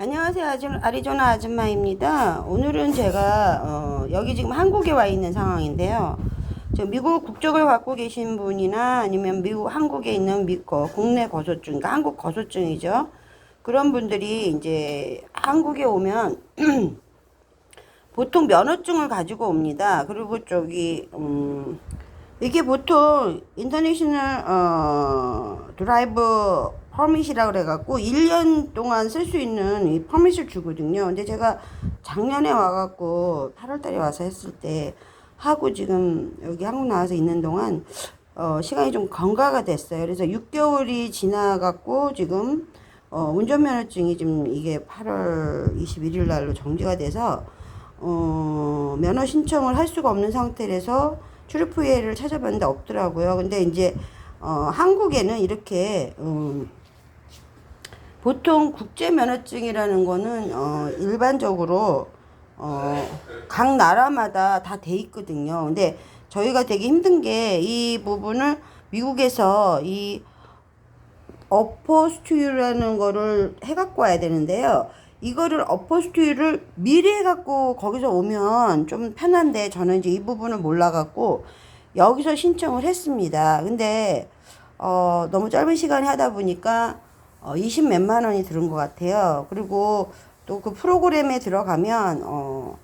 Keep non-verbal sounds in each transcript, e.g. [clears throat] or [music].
안녕하세요. 아리조나 아줌마입니다. 오늘은 제가 어, 여기 지금 한국에 와 있는 상황인데요. 저 미국 국적을 갖고 계신 분이나 아니면 미국 한국에 있는 미, 거, 국내 거소증, 그러니까 한국 거소증이죠. 그런 분들이 이제 한국에 오면 [clears throat] 보통 면허증을 가지고 옵니다. 그리고 저기 음, 이게 보통 인터내셔널 어, 드라이브 퍼밋이라 그래갖고 1년 동안 쓸 수 있는 이 퍼밋을 주거든요. 근데 제가 작년에 와갖고 8월달에 와서 했을 때 하고 지금 여기 한국 나와서 있는 동안 어, 시간이 좀 경과가 됐어요. 그래서 6개월이 지나갖고 지금 어, 운전면허증이 지금 이게 8월 21일 날로 정지가 돼서 어, 면허 신청을 할 수가 없는 상태라서 출입 후회를 찾아봤는데 없더라고요. 근데 이제 어, 한국에는 이렇게 음, 보통 국제 면허증이라는 거는 어, 일반적으로 어, 각 나라마다 다 돼 있거든요. 근데 저희가 되게 힘든 게 이 부분을 미국에서 이 어퍼스튜라는 거를 해갖고 와야 되는데요. 이거를 어퍼스튜를 미리 해갖고 거기서 오면 좀 편한데 저는 이제 이 부분을 몰라갖고 여기서 신청을 했습니다. 근데 어, 너무 짧은 시간에 하다 보니까 어, 20 몇만 원이 들은 것 같아요. 그리고 또 그 프로그램에 들어가면 어,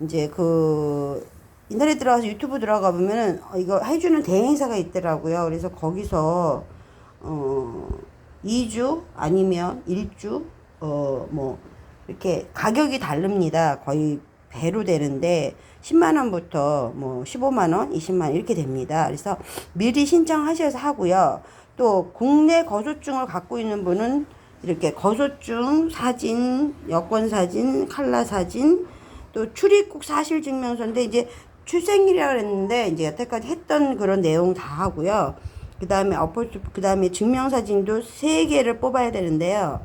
이제 그 인터넷 들어가서 유튜브 들어가 보면은 어, 이거 해주는 대행사가 있더라고요. 그래서 거기서 어 2주 아니면 1주 어 뭐 이렇게 가격이 다릅니다. 거의 배로 되는데 10만 원부터 뭐 15만 원, 20만 원 이렇게 됩니다. 그래서 미리 신청하셔서 하고요. 또 국내 거소증을 갖고 있는 분은 이렇게 거소증 사진, 여권 사진, 칼라 사진, 또 출입국 사실 증명서인데 이제 출생일이라 그랬는데 이제 여태까지 했던 그런 내용 다 하고요. 그 다음에 어포트, 그 다음에 증명사진도 세 개를 뽑아야 되는데요.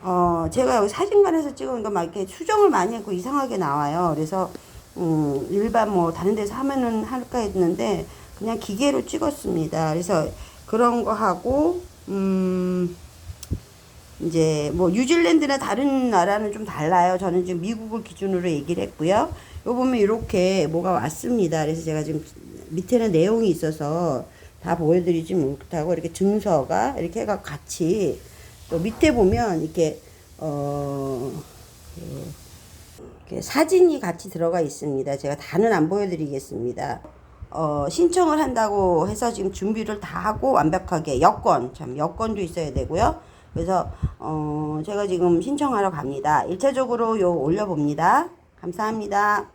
어, 제가 여기 사진관에서 찍은 거막 이렇게 수정을 많이 했고 이상하게 나와요. 그래서, 음, 일반 뭐 다른 데서 하면은 할까 했는데 그냥 기계로 찍었습니다. 그래서 그런 거 하고, 음, 이제 뭐 뉴질랜드나 다른 나라는 좀 달라요. 저는 지금 미국을 기준으로 얘기를 했고요. 요 보면 이렇게 뭐가 왔습니다. 그래서 제가 지금 밑에는 내용이 있어서 다 보여드리지 못하고 이렇게 증서가 이렇게 해가 같이 또 밑에 보면 이렇게 어 그, 이렇게 사진이 같이 들어가 있습니다. 제가 다는 안 보여드리겠습니다. 어, 신청을 한다고 해서 지금 준비를 다 하고 완벽하게 여권, 참, 여권도 있어야 되고요. 그래서, 어, 제가 지금 신청하러 갑니다. 일차적으로 요 올려봅니다. 감사합니다.